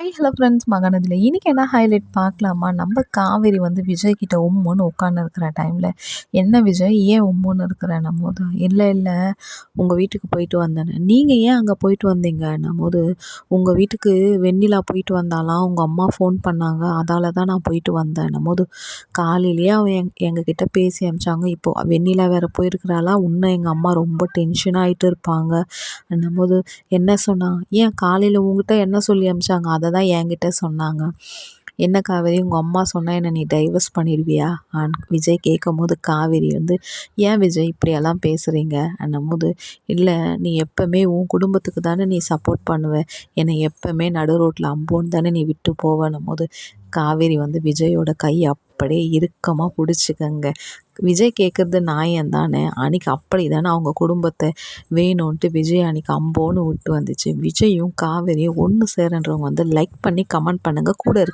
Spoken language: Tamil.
ஹை ஹலோ ஃப்ரெண்ட்ஸ் மகாநதியில் இன்றைக்கி என்ன ஹைலைட் பார்க்கலாமா? நம்ம காவேரி வந்து விஜய் கிட்ட உம்முன்னு உட்காந்து இருக்கிற டைமில் என்ன விஜய்? ஏன் உம்முன்னு இருக்கிற நம்மோது இல்லை இல்லை. உங்கள் வீட்டுக்கு போயிட்டு வந்தேன்னு. நீங்கள் ஏன் அங்கே போயிட்டு வந்தீங்க போது உங்கள் வீட்டுக்கு வெண்ணிலா போயிட்டு வந்தாலாம் உங்கள் அம்மா ஃபோன் பண்ணாங்க. அதால் தான் நான் போயிட்டு வந்தேன் நம்மோது காலையிலேயே அவன் எங் எங்ககிட்ட பேசி அமிச்சாங்க. இப்போது வெண்ணிலா வேறு போயிருக்கிறாளா? இன்னும் எங்கள் அம்மா ரொம்ப டென்ஷனாக ஆகிட்டு இருப்பாங்க. போது என்ன சொன்னாங்க ஏன் காலையில் உங்ககிட்ட என்ன சொல்லி அமிச்சாங்க? அதை தான் என்கிட்ட சொன்னாங்க. என்ன காவேரி உங்கள் அம்மா சொன்னால் என்னை நீ டைவர்ஸ் பண்ணிடுவியா? விஜய் கேட்கும் போது காவேரி வந்து ஏன் விஜய் இப்படியெல்லாம் பேசுகிறீங்க போது இல்லை நீ எப்போவுமே உன் குடும்பத்துக்கு தானே நீ சப்போர்ட் பண்ணுவ. என்னை எப்போவுமே நடு ரோட்டில் அம்போன்னு தானே நீ விட்டு போவேன்னும் போது காவேரி வந்து விஜயோட கை அப்படியே இறுக்கமாக பிடிச்சிக்கங்க. விஜய் கேட்குறது நாயன் தானே? அன்றைக்கி அப்படி தானே அவங்க குடும்பத்தை வேணும்ன்ட்டு விஜய் அன்றைக்கி அம்போன்னு விட்டு வந்துச்சு. விஜயும் காவேரியும் ஒன்று சேரன்றவங்க வந்து லைக் பண்ணி கமெண்ட் பண்ணுங்கள் கூட இருக்கு